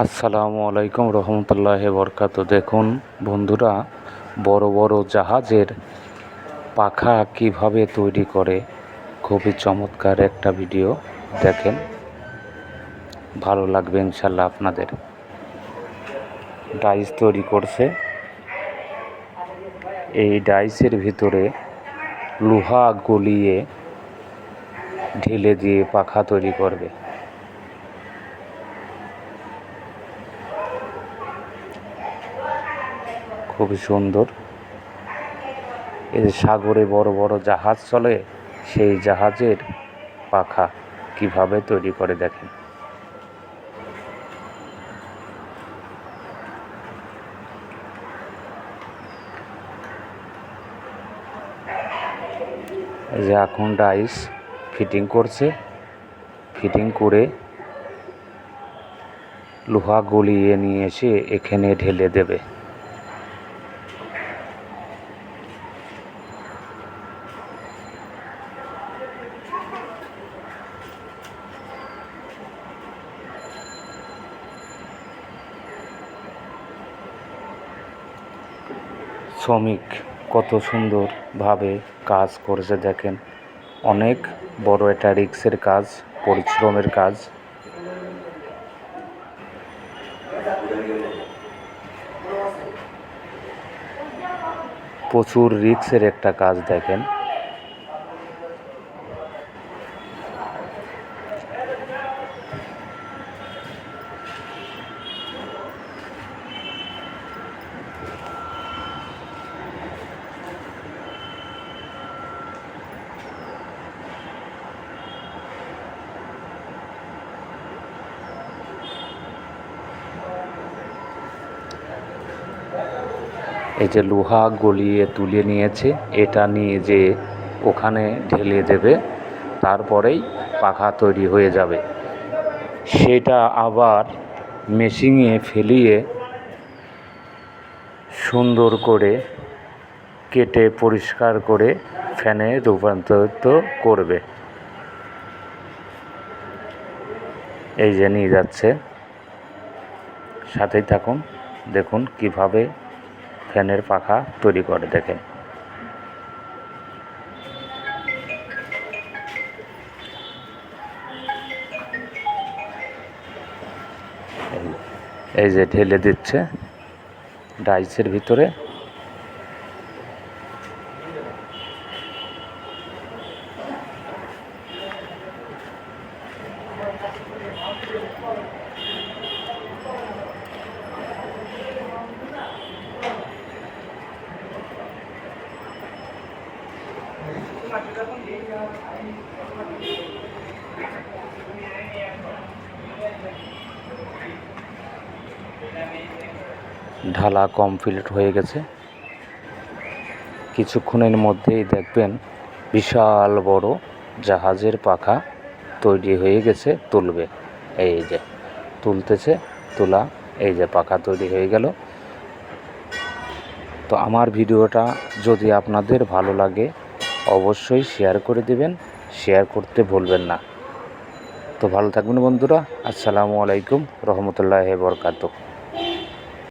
আসসালামু আলাইকুম রহমতুল্লাহ বরকাত। দেখুন বন্ধুরা, বড় বড় জাহাজের পাখা কীভাবে তৈরি করে, খুবই চমৎকার একটা ভিডিও, দেখেন। ভালো লাগবে ইনশাল্লাহ আপনাদের। ডাইস তৈরি করছে। এই ডাইসের ভিতরে লোহা গলিয়ে ঢেলে দিয়ে পাখা তৈরি করবে। খুবই সুন্দর। এই সাগরে বড় বড় জাহাজ চলে, সেই জাহাজের পাখা কীভাবে তৈরি করে দেখেন? যে এখন ডাইস ফিটিং করছে। ফিটিং করে লোহা গলিয়ে নিয়ে এসে এখানে ঢেলে দেবে। শ্রমিক কত সুন্দরভাবে কাজ করেছে দেখেন। অনেক বড় এটা রিক্সের কাজ, পরিশ্রমের কাজ। প্রচুর রিক্সের একটা কাজ দেখেন। এই যে লোহা গলিয়ে তুলে নিয়েছে, এটা নিয়ে যে ওখানে ঢেলে দেবে, তারপরেই পাখা তৈরি হয়ে যাবে। সেটা আবার মেশিনে ফেলিয়ে সুন্দর করে কেটে পরিষ্কার করে ফ্যানে রূপান্তরিত করবে। এই যে নিয়ে যাচ্ছে। সাথেই থাকুন, দেখুন কীভাবে ফ্যানের পাখা তৈরি করে দেখেন। এই- যে ঢেলে দিচ্ছে ডাইসের ভিতরে। ঢালা কমপ্লিট হয়ে গেছে। কিছুক্ষণের মধ্যেই দেখবেন বিশাল বড় জাহাজের পাখা তৈরি হয়ে গেছে, তুলবে। এই যে, তুলতেছে, তোলা, এই যে পাখা তৈরি হয়ে গেল। তো আমার ভিডিওটা যদি আপনাদের ভালো লাগে অবশ্যই শেয়ার করে দেবেন শেয়ার করতে ভুলবেন না। তো ভালো থাকবেন বন্ধুরা, আসসালামু আলাইকুম রহমতুল্লাহ বরকাত